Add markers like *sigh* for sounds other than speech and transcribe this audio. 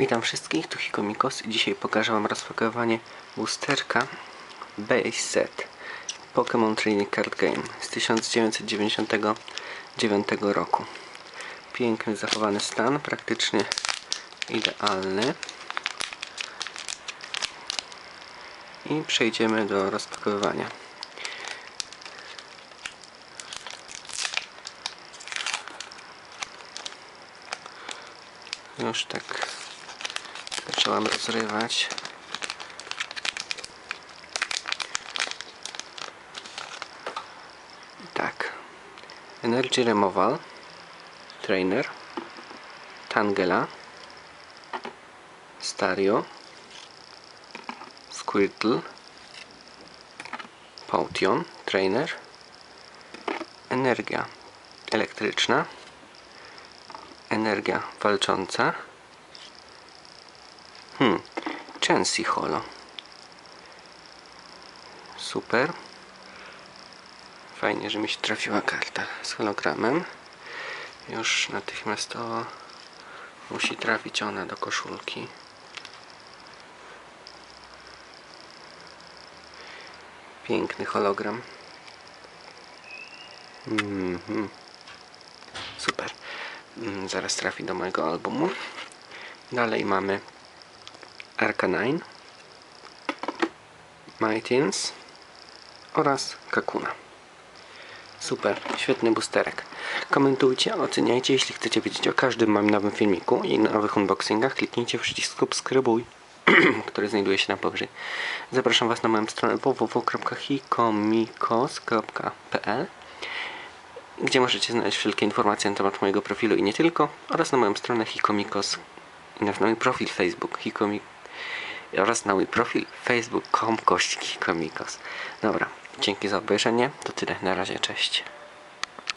Witam wszystkich, tu Hikomikos i dzisiaj pokażę Wam rozpakowywanie boosterka Base Set Pokémon Trading Card Game z 1999 roku. Piękny zachowany stan, praktycznie idealny. I przejdziemy do rozpakowywania. Już tak zacząłem rozrywać. Tak. Energy Removal, Trainer, Tangela, Stario, Squirtle, Potion, Trainer, Energia elektryczna, energia walcząca. Hmm, Chancy Holo. Super. Fajnie, że mi się trafiła karta z hologramem. Już natychmiastowo musi trafić ona do koszulki. Piękny hologram. Mhm. Super. Mm, Zaraz trafi do mojego albumu. Dalej mamy Arcanine, Mytins oraz Kakuna. Super, świetny boosterek. Komentujcie, oceniajcie, jeśli chcecie wiedzieć o każdym moim nowym filmiku i nowych unboxingach, kliknijcie w przycisk subskrybuj, *clears throat* który znajduje się na powyżej. Zapraszam Was na moją stronę www.hikomikos.pl gdzie możecie znaleźć wszelkie informacje na temat mojego profilu i nie tylko, oraz na moją stronę Hikomikos i na mój profil Facebook Hikomik oraz na mój profil facebook.com kościk Hikomikos. Dobra, dzięki za obejrzenie, to tyle, na razie, cześć.